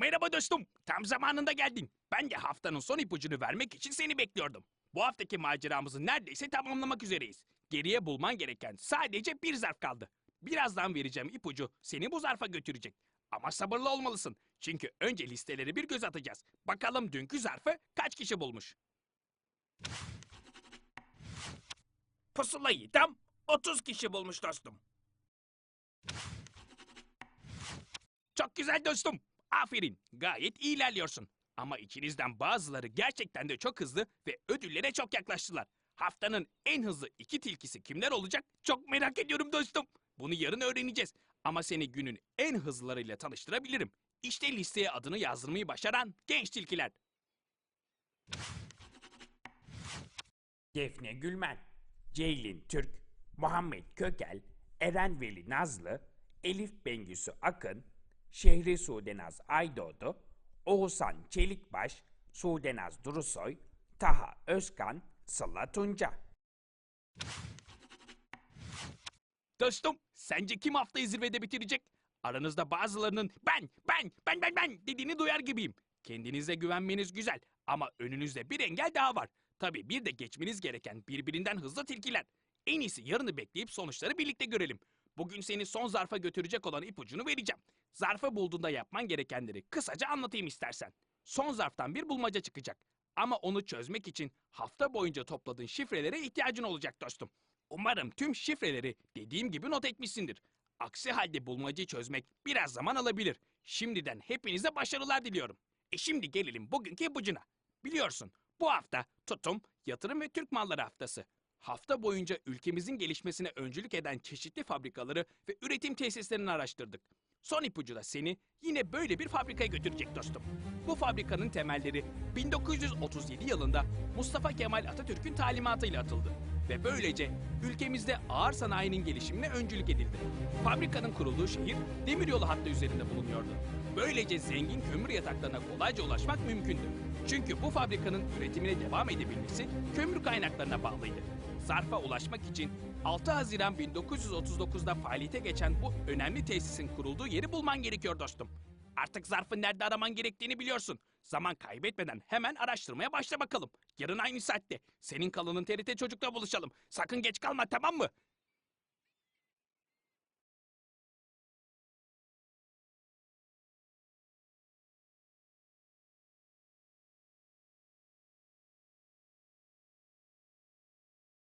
Merhaba dostum. Tam zamanında geldin. Ben de haftanın son ipucunu vermek için seni bekliyordum. Bu haftaki maceramızı neredeyse tamamlamak üzereyiz. Geriye bulman gereken sadece bir zarf kaldı. Birazdan vereceğim ipucu seni bu zarfa götürecek. Ama sabırlı olmalısın. Çünkü önce listeleri bir göz atacağız. Bakalım dünkü zarfı kaç kişi bulmuş? Pusulayı tam 30 kişi bulmuş dostum. Çok güzel dostum. Aferin. Gayet iyi ilerliyorsun. Ama içinizden bazıları gerçekten de çok hızlı ve ödüllere çok yaklaştılar. Haftanın en hızlı iki tilkisi kimler olacak? Çok merak ediyorum dostum. Bunu yarın öğreneceğiz. Ama seni günün en hızlılarıyla tanıştırabilirim. İşte listeye adını yazdırmayı başaran genç tilkiler. Defne Gülmen, Ceylin Türk, Muhammed Kökel, Eren Veli Nazlı, Elif Bengüsü Akın, Şehri Sudenaz Aydoğdu, Oğuzhan Çelikbaş, Sudenaz Durusoy, Taha Özkan, Sıla Tunca. Dostum, sence kim haftayı zirvede bitirecek? Aranızda bazılarının ben, ben, ben, ben, ben dediğini duyar gibiyim. Kendinize güvenmeniz güzel ama önünüzde bir engel daha var. Tabii bir de geçmeniz gereken birbirinden hızlı tilkiler. En iyisi yarını bekleyip sonuçları birlikte görelim. Bugün seni son zarfa götürecek olan ipucunu vereceğim. Zarfı bulduğunda yapman gerekenleri kısaca anlatayım istersen. Son zarftan bir bulmaca çıkacak. Ama onu çözmek için hafta boyunca topladığın şifrelere ihtiyacın olacak dostum. Umarım tüm şifreleri dediğim gibi not etmişsindir. Aksi halde bulmacayı çözmek biraz zaman alabilir. Şimdiden hepinize başarılar diliyorum. E şimdi gelelim bugünkü ipucuna. Biliyorsun bu hafta tutum, yatırım ve Türk malları haftası. Hafta boyunca ülkemizin gelişmesine öncülük eden çeşitli fabrikaları ve üretim tesislerini araştırdık. Son ipucu da seni yine böyle bir fabrikaya götürecek dostum. Bu fabrikanın temelleri 1937 yılında Mustafa Kemal Atatürk'ün talimatıyla atıldı ve böylece ülkemizde ağır sanayinin gelişimine öncülük edildi. Fabrikanın kurulduğu şehir demiryolu hattı üzerinde bulunuyordu. Böylece zengin kömür yataklarına kolayca ulaşmak mümkündü. Çünkü bu fabrikanın üretimine devam edebilmesi kömür kaynaklarına bağlıydı. Zarfa ulaşmak için 6 Haziran 1939'da faaliyete geçen bu önemli tesisin kurulduğu yeri bulman gerekiyor dostum. Artık zarfı nerede araman gerektiğini biliyorsun. Zaman kaybetmeden hemen araştırmaya başla bakalım. Yarın aynı saatte. Senin kalının TRT Çocuk'ta buluşalım. Sakın geç kalma tamam mı?